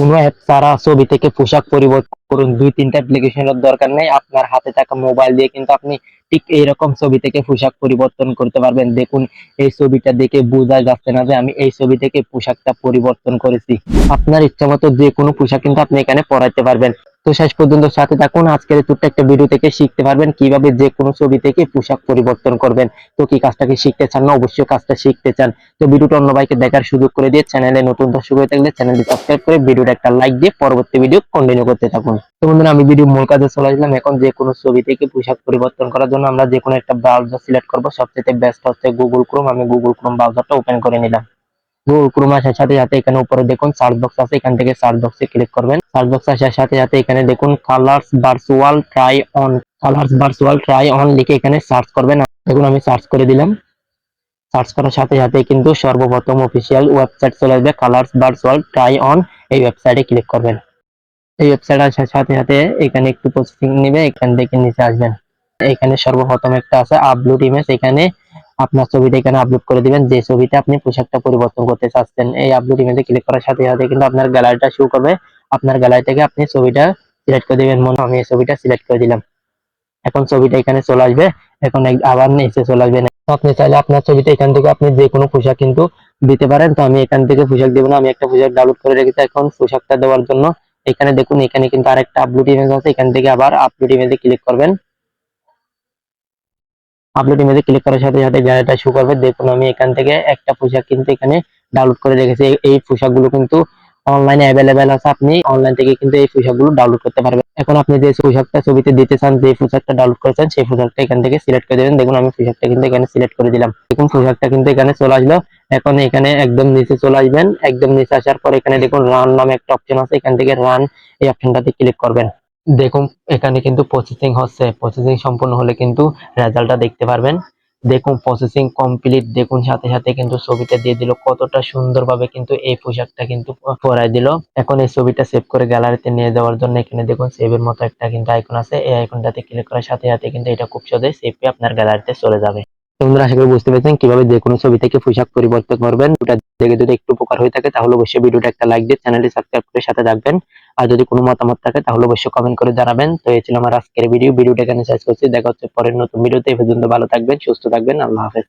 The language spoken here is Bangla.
কোনো অ্যাপ ছাড়া ছবি থেকে পোশাক পরিবর্তন করুন। দুই, তিনটা অ্যাপ্লিকেশনের দরকার নেই। আপনার হাতে থাকা মোবাইল দিয়ে কিন্তু আপনি ঠিক এইরকম ছবি থেকে পোশাক পরিবর্তন করতে পারবেন। দেখুন, এই ছবিটা দেখে বোঝা যাচ্ছে না যে আমি এই ছবি থেকে পোশাকটা পরিবর্তন করেছি। আপনার ইচ্ছা মতো যে কোনো পোশাক কিন্তু আপনি এখানে পরাইতে পারবেন। তো শেষ পর্যন্ত সাথে থাকুন। আজকের ছোট্ট একটা ভিডিও থেকে শিখতে পারবেন কীভাবে যে কোনো ছবি থেকে পোশাক পরিবর্তন করবেন। তো কি কাজটাকে শিখতে চান না, অবশ্যই কাজটা শিখতে চান। তো ভিডিওটা অন্য ভাইকে দেখার সুযোগ করে দিয়ে চ্যানেলে নতুন দর্শক হয়ে থাকলে চ্যানেলটি সাবস্ক্রাইব করে ভিডিওটা একটা লাইক দিয়ে পরবর্তী ভিডিও কন্টিনিউ করতে থাকুন। তো বন্ধুরা, আমি ভিডিও মূল কাজে চলে আসলাম। এখন যে কোনো ছবি থেকে পোশাক পরিবর্তন করার জন্য আমরা যে কোনো একটা ব্রাউজার সিলেক্ট করব। সবচেয়ে বেস্ট হচ্ছে গুগল ক্রোম আমি গুগল ক্রোম ব্রাউজারটা ওপেন করে নিলাম। ক্রোম আসার সাথে সাথে এখানে উপরে দেখুন সার্চ বক্স আছে, এখান থেকে সার্চ বক্সে ক্লিক করবেন। সার্চ বক্স আসার সাথে সাথে এখানে দেখুন colours virtual try on colours virtual try on লিখে এখানে সার্চ করবেন। দেখুন আমি সার্চ করে দিলাম। সার্চ করার সাথে সাথে কিন্তু সর্বপ্রথম অফিসিয়াল ওয়েবসাইট চলে আসবে কালার্স ভার্চুয়াল ট্রাই অন এই ওয়েবসাইটে ক্লিক করবেন। এই ওয়েবসাইট আসার সাথে সাথে এখানে একটু প্রসেসিং নেবে, এখান থেকে নিচে আসবেন। এখানে সর্বপ্রথম একটা আছে আপলোড ইমেজ এখানে আপনার ছবিটা এখানে আপলোড করে দিবেন। যে ছবিতে আপনি পোশাকটা পরিবর্তন করতে চাচ্ছেন, এই আপলোড ইমেজে ক্লিক করার সাথে সাথে কিন্তু আপনার গ্যালারিটা শো করবে। আপনার গ্যালারি থেকে আপনি ছবিটা সিলেক্ট করে দিবেন। মনে আমি এই ছবিটা সিলেক্ট করে দিলাম। এখন ছবিটা এখানে চলে আসবে। এখন আবার নিচে চলে আসবে। আপনি চাইলে আপনার ছবিটা এখান থেকে আপনি যে কোনো পোশাক কিন্তু দিতে পারেন। তো আমি এখান থেকে পোশাক দেবো না, আমি একটা পোশাক ডাউনলোড করে রেখেছি এখন পোশাকটা দেওয়ার জন্য। এখানে দেখুন, এখানে কিন্তু আরেকটা আপলোড ইমেজ আছে। এখান থেকে আবার আপলোড ইমেজে ক্লিক করবেন। আপলোড ইমেজে ক্লিক করার সাথে সাথে গ্যালারিটা শো করবে, দেখুন আমি এখান থেকে একটা পোশাক কিন্তু এখানে ডাউনলোড করে রেখেছি। এই- পোশাকগুলো কিন্তু অনলাইনে অ্যাভেলেবেল আছে। আপনি অনলাইন থেকে কিন্তু এই পোশাকগুলো ডাউনলোড করতে পারবেন। এখন আপনি যে পোশাকটা ছবিতে দিতে চান, যে পোশাকটা ডাউনলোড করেছেন সেই পোশাকটা এখান থেকে সিলেক্ট করে দেবেন। দেখুন, আমি পোশাকটা কিন্তু এখানে সিলেক্ট করে দিলাম। দেখুন, পোশাকটা কিন্তু এখানে চলে আসলো। এখন এখানে একদম নিচে চলে আসবেন। একদম নিচে আসার পর এখানে দেখুন রান নামে একটা অপশন আছে। এখান থেকে রান এই অপশনটাতে ক্লিক করবেন। দেখুন, এখানে কিন্তু প্রসেসিং হচ্ছে। প্রসেসিং সম্পূর্ণ হলে কিন্তু রেজাল্টটা দেখতে পারবেন। দেখুন প্রসেসিং কমপ্লিট দেখুন, সাথে সাথে কিন্তু ছবিটা দিয়ে দিল। কতটা সুন্দরভাবে কিন্তু এই পোশাকটা কিন্তু পরাই দিল। এখন এই ছবিটা সেভ করে গ্যালারিতে নিয়ে যাওয়ার জন্য এখানে দেখুন সেভের মতো একটা কিন্তু আইকন আছে। এই আইকনটাতে ক্লিক করার সাথে সাথে কিন্তু এটা খুব সহজে সেভ আপনার গ্যালারিতে চলে যাবে। বন্ধুরা, আশা করি বুঝতে পেরেছেন কীভাবে যে কোনো ছবি থেকে পোশাক পরিবর্তন করবেন। দেখে যদি একটু উপকার হয়ে থাকে, তাহলে অবশ্যই ভিডিওটা একটা লাইক দিয়ে চ্যানেলটি সাবস্ক্রাইব করে সাথে থাকবেন। আর যদি কোনো মতামত থাকে, তাহলে অবশ্যই কমেন্ট করে জানাবেন। তো এই ছিল আমার আজকের ভিডিও ভিডিওটা এখানে শেষ করছি। দেখা হচ্ছে পরের নতুন ভিডিওতে এই পর্যন্ত ভালো থাকবেন, সুস্থ থাকবেন। আল্লাহ হাফেজ।